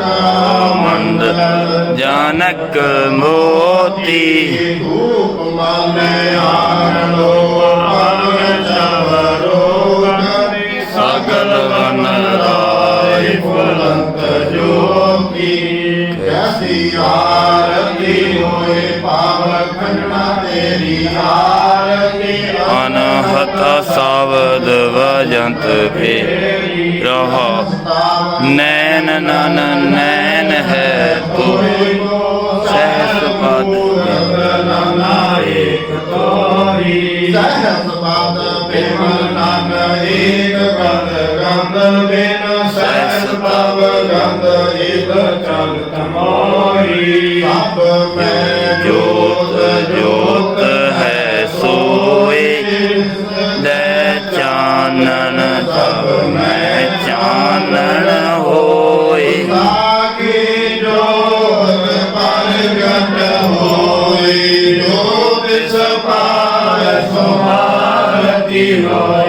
रा मंद जनक मोती। मल ਤੇਰੀ ਆਰਤੀ ਹੋਏ ਪਾਵ ਖੰਡਣਾ ਤੇਰੀ ਆਰਤੀ। ਅਨਹਤ ਸਾਵਦ ਵਜੰਤ ਭੇ ਰਹਾ। ਨੈਣ ਨਨ ਨੈਣ ਹੈ ਤੋਏ ਸਹਿਸ ਪਦ ਨਨਾ ਏਕ ਤੋਰੀ। ਸਹਿਸ ਪਦ ਬਿਮਲ ਨਨ ਏਕ ਪਦ ਗੰਦ ਬਿਨ। ਸਹਿਸ ਪਦ ਗੰਦ ਏਕ ਚਲ ਤਮਾ। ਹੋਈ ਸਭ ਮੈਂ ਜੋਤ ਜੋਤ ਹੈ ਸੋਏ। ਲੈ ਚਾਨਣ ਸਭ ਮੈਂ ਚਾਨਣ ਹੋਏ। ਸਾਕੀ ਜੋਤ ਪ੍ਰਗਟ ਹੋਏ। ਜੋਤ ਸਪਾਰ ਸੁਭਾਰਤੀ ਹੋਏ।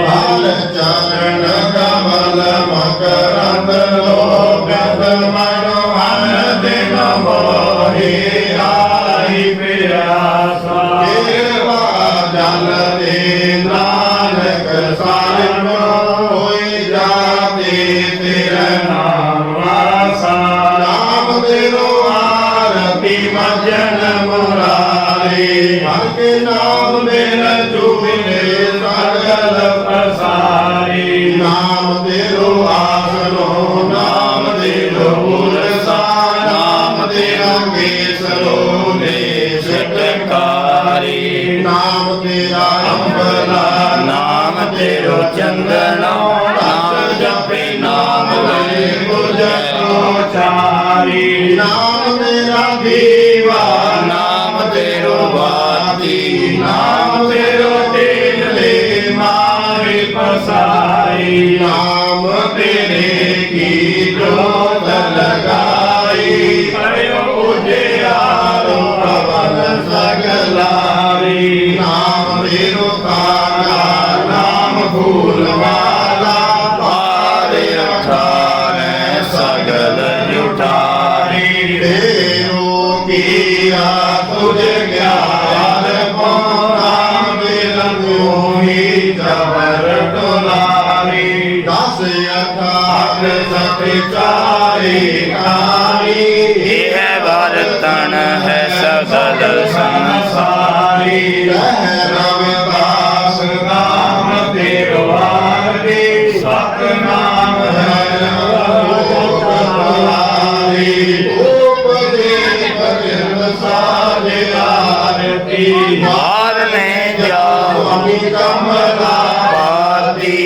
নাম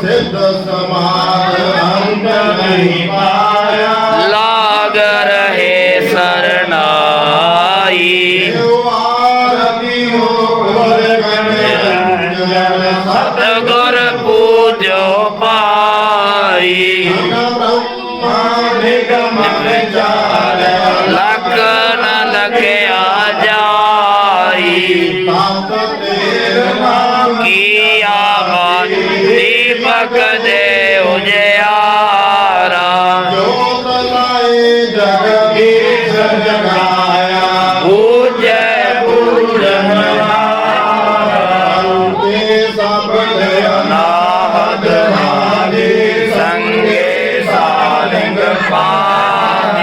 ਸਿੱਧ ਸਮਾਦ ਅੰਤ ਨਹੀਂ ਪਾਇਆ। ਲਾਗ ਰਹੇ ਸਰਨਾਈ। ਵਾਰਤੀ ਹੋ ਗੁਰ ਕਨੇ ਸਤਗੁਰ ਪੂਜੋ ਪਾ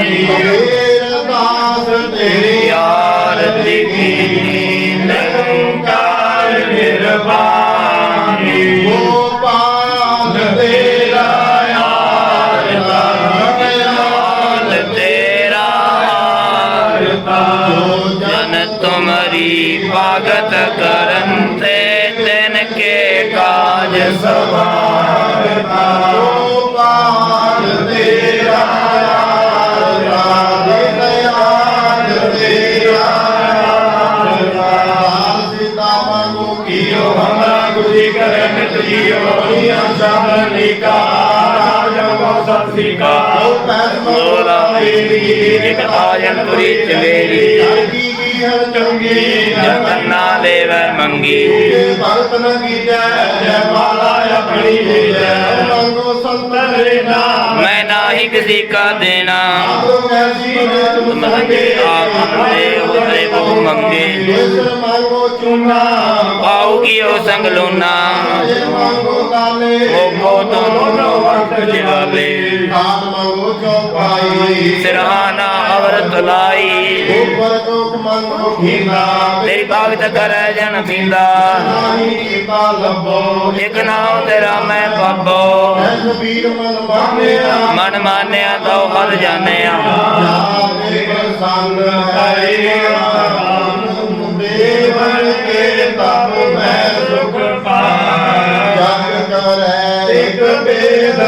ਕੀ ਰਦਾਸ ਤੇਰੀ ਆਰਤੀ ਕੀ ਨਿਰੰਕਾਰ ਨਿਰਵਾਣੀ ਗੋਪਾਲ ਤੇਰਾ ਆਰਤਾ ਗਗਨਾਲ ਤੇਰਾ ਆਰਤਾ ਜਨ ਤੁਮਰੀ ਭਗਤ ਕਰਨ ਤੇ ਤਿਨ ਕੇ ਕਾਜ ਸਵਾਰਤਾ ਗੋਪਾਲ ਤੇਰਾ ਸਤ ਉਹ ਪੈਸ ਲੋਲਾ ਮੇਰੀ ਇਕ ਆਜਨ ਪੁਰੀ ਚਵੇਰੀ ਹਰ ਚੰਗੀ ਜਤਨਾ ਦੇਵੈ ਮੰਗੀ। ਭਗਤ ਨ ਕੀਜੈ ਜੈ ਮਾਲਾ ਆਪਣੀ ਜੈ ਮੰਗੋ ਸੰਤਨ ਰੇ ਨਾਮ ਮੈਂ ਨਾਹੀ ਕਿਸੀ ਕਾ ਦੇਣਾ। ਆਦੋ ਕੈਸੀ ਤੁਮ ਮੰਗੇ। ਆਪ ਦੇ ਹੋਰੇ ਬਹੁ ਮੰਗੇ। ਇਸ ਮੰਗੋ ਚੁਨਾ ਪਾਉ ਕੀਓ ਸੰਗ ਲੋਨਾ। ਜੇ ਮੰਗੋ ਕਾਲੇ। ਮੋਕੋ ਤੋਂ ਦੋਨੋ ਵਕਤ ਜਿਵਾਲੇ। ਮੰਗੋ ਚੌਪਾਈ ਸਿਰਹਾਨਾ ਅਵਰਤ ਲਾਈ। ਉਪਰ ਕੋਕ ਮੰਗੋ ਖੀਨਾ ਤੇਰੀ ਭਗਤ ਕਰੈ ਜਨ ਪੀਂਦਾ। ਨਾਹੀ ਕੀਤਾ ਲੱਭੋ। ਇਕ ਨਾਮ ਤੇਰਾ ਮੈਂ ਪਾਪੋ ਐਸ ਵੀਰ ਮਨ ਮਾਨਿਆ। ਮਨ ਮਾਨਿਆ ਤਉ ਹਰ ਜਾਣਿਆ। ਜਾਦੇ ਪ੍ਰਸੰਨ ਦੇਵਨ ਕੇ ਤਪ ਮੈਂ ਸੁਖ ਪਾਇਆ। ਜਗ ਕਰੈ ਇਕ ਬੇਦ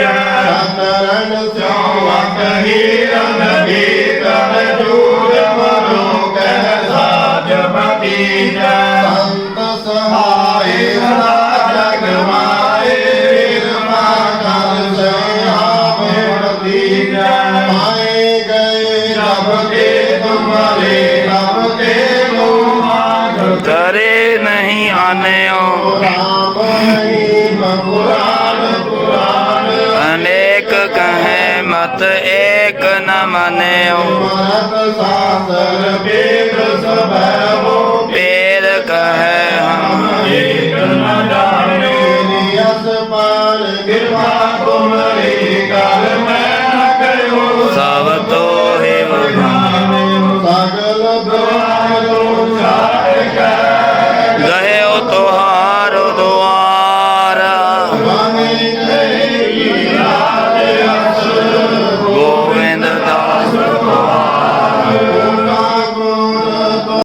ਸਤਰਨ ਸਿਉ ਵਕ ਹੀਰਨ ਗੀਤਨ ਜੂਰ ਮਰੋ ਕਹਿ ਸਾਜ ਪਤੀ ਸੰਤ ਸਹਾਏ ਸਦਾ ਜਗ ਮਾਏ ਕਿਰਪਾ ਕਰ ਸਹਾਵੇ ਪਤੀ ਪਾਏ ਗਏ ਰਬ ਕੇ ਤੁਮਰੇ ਰਬ ਕੇ ਮੋਹ ਕਰੇ ਨਹੀਂ ਆਨਿਓ ਮਨ ਮਨਿਓ। ਮਤ ਸਾਸਰ ਬੇਦ ਸਭੈਵੋ ਬੇਦ ਕਹੈ ਹਮ। ਏਕ ਨ ਜਾਣਿਓ। ਨਿਯਸ ਪਰ ਕਿਰਪਾ ਤੁਮਰੇ